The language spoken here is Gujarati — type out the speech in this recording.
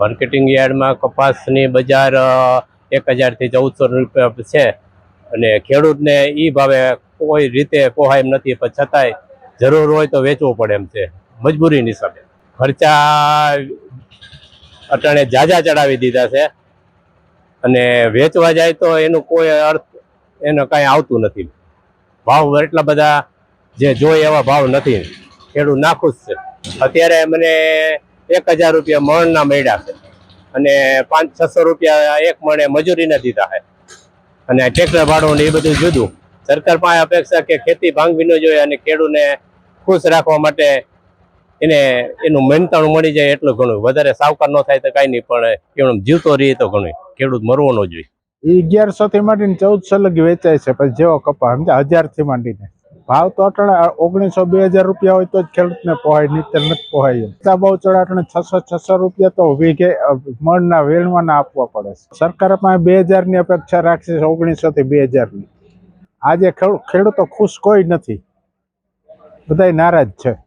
માર્કેટિંગ યાર્ડમાં કપાસની બજાર એક હજારથી ચૌદસો રૂપિયા છે. અને ખેડૂતને એ ભાવે કોઈ રીતે પોહાય એમ નથી, પણ છતાંય જરૂર હોય તો વેચવું પડે એમ છે, મજબૂરીની હિસાબે ખર્ચા અટાણે જાજા ચડાવી દીધા છે. અને વેચવા જાય તો એનું કોઈ અર્થ એનો કાંઈ આવતું નથી. ભાવ એટલા બધા જે જોઈએ એવા ભાવ નથી. ખેડૂત નાખુશ છે. અત્યારે મને એક હજાર રૂપિયા મણના મળ્યા છે. અને પાંચ છસો રૂપિયા એક મણે મજૂરીના દીધા છે. અને ટ્રેક્ટર ભાડું ને એ બધું જુદું. સરકાર પાસે અપેક્ષા કે ખેતી ભાંગવી ન જોઈએ અને ખેડૂતને ખુશ રાખવા માટે એને એનું મહેનતાણું મળી જાય એટલું ઘણું. વધારે સાવકાર ન થાય તો કાંઈ નહીં, પણ કેવું જીવતો રહે તો ઘણું. ખેડૂત મરવો ન જોઈએ. અગિયારસો થી માંડીને ચૌદસો લગી વેચાય છે પછી જેવો કપા સમજ્યા? હજારથી માંડીને. ભાવ તો અટણે ઓગણીસો બે હજાર રૂપિયા હોય તો જ ખેડૂતને પોહાય નીચે નથી એમ. તા બહુ ચડા અટાણે છસો છસો રૂપિયા તો વીઘે મણના વેણવાના આપવા પડે છે. સરકાર પાસે બે હજારની અપેક્ષા રાખશે ઓગણીસો થી બે હજારની. આજે ખેડૂ- ખેડૂતો ખુશ કોઈ નથી. બધાય નારાજ છે.